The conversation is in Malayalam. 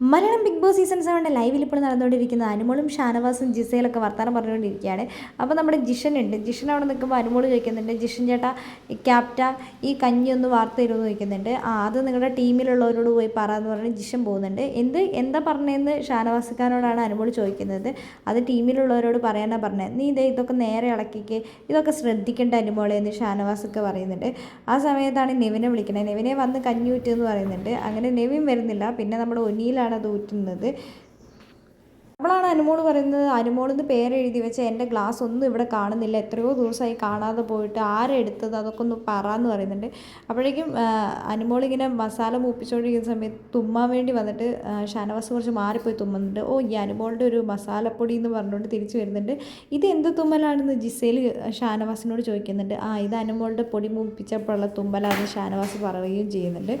മലയാളം ബിഗ് ബോസ് സീസൺ സെവന്റെ ലൈവിൽ ഇപ്പോൾ നടന്നുകൊണ്ടിരിക്കുന്ന അനുമോളും ഷാനവാസും ജിസയിലൊക്കെ വർത്തമാനം പറഞ്ഞുകൊണ്ടിരിക്കുകയാണ്. അപ്പോൾ നമ്മുടെ ജിഷൻ ഉണ്ട് ജിഷൻ അവിടെ നിൽക്കുമ്പോൾ അനുമോൾ ചോദിക്കുന്നുണ്ട് ജിഷൻ ചേട്ടാ ക്യാപ്റ്റ ഈ കഞ്ഞി ഒന്ന് വാർത്ത തരുമെന്ന് ചോദിക്കുന്നുണ്ട്. ആ അത് നിങ്ങളുടെ ടീമിലുള്ളവരോട് പോയി പറ എന്ന് പറഞ്ഞ് ജിഷൻ പോകുന്നുണ്ട്. എന്ത് എന്താ പറഞ്ഞതെന്ന് ഷാനവാസിക്കാരോടാണ് അനുമോൾ ചോദിക്കുന്നത്. അത് ടീമിലുള്ളവരോട് പറയാനാണ് പറഞ്ഞത്. നീ ഇതേ ഇതൊക്കെ നേരെ ഇളക്കിക്ക്. ഇതൊക്കെ ശ്രദ്ധിക്കേണ്ട അനുമോളെ എന്ന് ഷാനവാസൊക്കെ പറയുന്നുണ്ട്. ആ സമയത്താണ് നെവിനെ വിളിക്കുന്നത് നെവിനെ വന്ന് കഞ്ഞി ഊറ്റുമെന്ന് പറയുന്നുണ്ട്. അങ്ങനെ നെവിൻ വരുന്നില്ല. പിന്നെ നമ്മുടെ ഒനിയിലാണ് അത് ഊറ്റുന്നത്. അവളാണ് അനുമോൾ പറയുന്നത് അനുമോളിന്ന് പേരെഴുതി വെച്ച എന്റെ ഗ്ലാസ് ഒന്നും ഇവിടെ കാണുന്നില്ല എത്രയോ ദിവസമായി കാണാതെ പോയിട്ട് ആരെടുത്തത് അതൊക്കെ ഒന്ന് പറ എന്ന് പറയുന്നുണ്ട്. അപ്പോഴേക്കും അനുമോളിങ്ങനെ മസാല മൂപ്പിച്ചുകൊണ്ടിരിക്കുന്ന സമയത്ത് തുമ്മാൻ വേണ്ടി വന്നിട്ട് ഷാനവാസ് കുറച്ച് മാറിപ്പോയി തുമ്മുന്നുണ്ട്. ഓ ഈ അനുമോളുടെ ഒരു മസാലപ്പൊടി എന്ന് പറഞ്ഞുകൊണ്ട് തിരിച്ചു വരുന്നുണ്ട്. ഇത് എന്ത് തുമ്മലാണെന്ന് ജിസേൽ ഷാനവാസിനോട് ചോദിക്കുന്നുണ്ട്. ആ ഇത് അനുമോളുടെ പൊടി മൂപ്പിച്ചപ്പോഴുള്ള തുമ്മലാണെന്ന് ഷാനവാസ് പറയുകയും ചെയ്യുന്നുണ്ട്.